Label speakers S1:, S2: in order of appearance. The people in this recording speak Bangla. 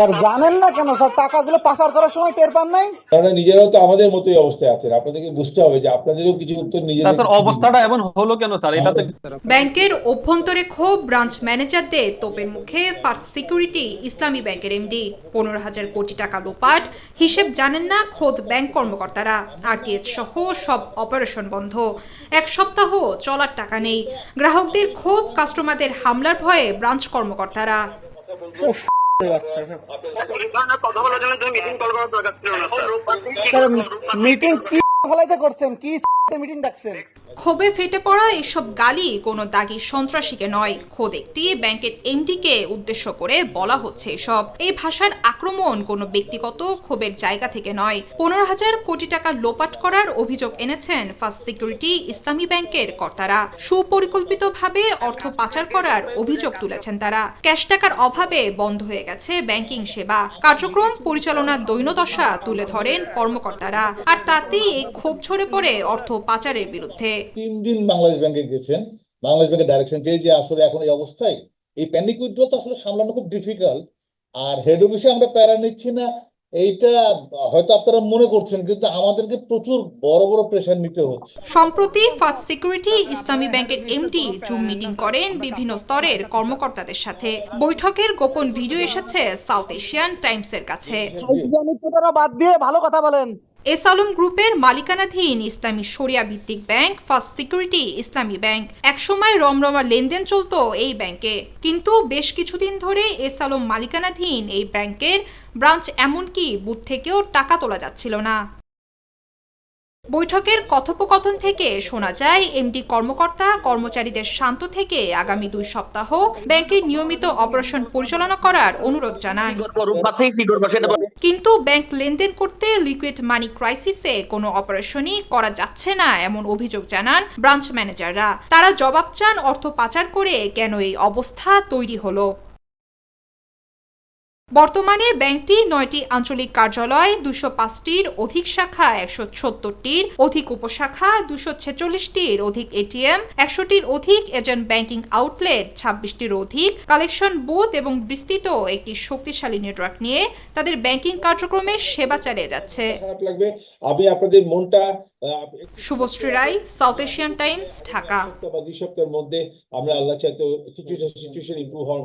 S1: স্যার জানেন না কেন স্যার? টাকাগুলো পাচার করার সময় টের পান নাই?
S2: আপনারা নিজেরাও তো আমাদের মতোই অবস্থায় আছেন। আপনাদেরকে বুঝতে হবে যে আপনাদেরও কিছু উত্তর নিজেদের
S3: স্যার অবস্থাটা এমন হলো কেন স্যার? এটা তো
S4: ব্যাংকের অভ্যন্তরে ক্ষোভ ব্রাঞ্চ ম্যানেজারদের তোপের মুখে ফার্স্ট সিকিউরিটি ইসলামী ব্যাংকের এমডি। পনেরো হাজার কোটি টাকা লোপাট হিসেব জানেন না খোদ ব্যাংক কর্মকর্তারা। আরটিএস সহ সব অপারেশন বন্ধ। এক সপ্তাহ চলার টাকা নেই। গ্রাহকদের ক্ষোভ কাস্টমারদের হামলার ভয়ে ব্রাঞ্চ কর্মকর্তারা।
S5: মিটিং
S1: কি করছেন? কি মিটিং ডাকছেন?
S4: ক্ষোভে ফেটে পড়া এসব গালি কোনো দাগি সন্ত্রাসীকে নয়। খোদ একটি ব্যাংকের এমডিকে উদ্দেশ্য করে বলা হচ্ছে এসব। এই ভাষার আক্রমণ কোনো ব্যক্তিগত ক্ষোভের জায়গা থেকে নয়। পনেরো হাজার কোটি টাকা লোপাট করার অভিযোগ এনেছেন ফার্স্ট সিকিউরিটি ইসলামী ব্যাংকের কর্তারা। সুপরিকল্পিতভাবে অর্থ পাচার করার অভিযোগ তুলেছেন তারা। ক্যাশ টাকার অভাবে বন্ধ হয়ে গেছে ব্যাংকিং সেবা। কার্যক্রম পরিচালনার দৈনদশা তুলে ধরেন কর্মকর্তারা। আর তাতেই এই ক্ষোভ ঝরে পড়ে অর্থ পাচারের বিরুদ্ধে।
S2: তিন দিন বাংলাদেশ ব্যাংকে গেছেন। বাংলাদেশ ব্যাংকের ডাইরেকশন চেয়ে যে আসলে এখন এই অবস্থায় এই প্যানিক উইথড্র তো আসলে সামলানো খুব ডিফিকাল্ট আর হেড অফিসে আমরা প্যারা নিচ্ছি না। এইটা হয়তো আপনারা মনে করছেন কিন্তু আমাদেরকে প্রচুর বড় বড় প্রেশার নিতে হচ্ছে।
S4: সম্প্রতি ফার্স্ট সিকিউরিটি ইসলামী ব্যাংকের এমডি জুম মিটিং করেন বিভিন্ন স্তরের কর্মকর্তাদের সাথে। বৈঠকের গোপন ভিডিও এসেছে সাউথ এশিয়ান টাইমসের কাছে।
S1: বাদ দিয়ে ভালো কথা বলেন।
S4: এস আলম গ্রুপের মালিকানাধীন ইসলামী সরিয়া ভিত্তিক bank, first security Islami bank. একসময় রমরমা লেনদেন চলত এই ব্যাংকে। কিন্তু বেশ কিছুদিন ধরে এস আলম মালিকানাধীন এই ব্যাংকের ব্রাঞ্চ এমনকি বুথ থেকেও টাকা তোলা যাচ্ছিল না। বৈঠকের কথোপকথন থেকে শোনা যায়, এমডি কর্মকর্তা কর্মচারীদের শান্ত থেকে আগামী দুই সপ্তাহ ব্যাংকের নিয়মিত অপারেশন পরিচালনা করার অনুরোধ জানান। কিন্তু ব্যাংক লেনদেন করতে লিকুইড মানি ক্রাইসিসে কোনো অপারেশনই করা যাচ্ছে না, এমন অভিযোগ জানান ব্রাঞ্চ ম্যানেজাররা তারা জবাব চান অর্থ পাচার করে কেন এই অবস্থা তৈরি হলো বর্তমানে ব্যাংকটি নয়টি আঞ্চলিক কার্যালয় দুশো পাঁচটির অধিক শাখা একশো সত্তরটির অধিক উপশাখা দুশো ছেচল্লিশটির অধিক এটিএম একশোটির অধিক এজেন্ট ব্যাংকিং আউটলেট ছাব্বিশটির অধিক কালেকশন বুথ এবং বিস্তৃত একটি শক্তিশালী নেটওয়ার্ক নিয়ে তাদের ব্যাংকিং কার্যক্রমে সেবা চালিয়ে যাচ্ছে।
S2: আমি আপনাদের মনটা
S4: Shubhashree Roy South Asian Times Dhaka.
S2: সপ্তাহ বা দুই সপ্তাহের মধ্যে আমরা আল্লাহ চাইতে সিচুয়েশন ইমপ্রুভ হওয়ার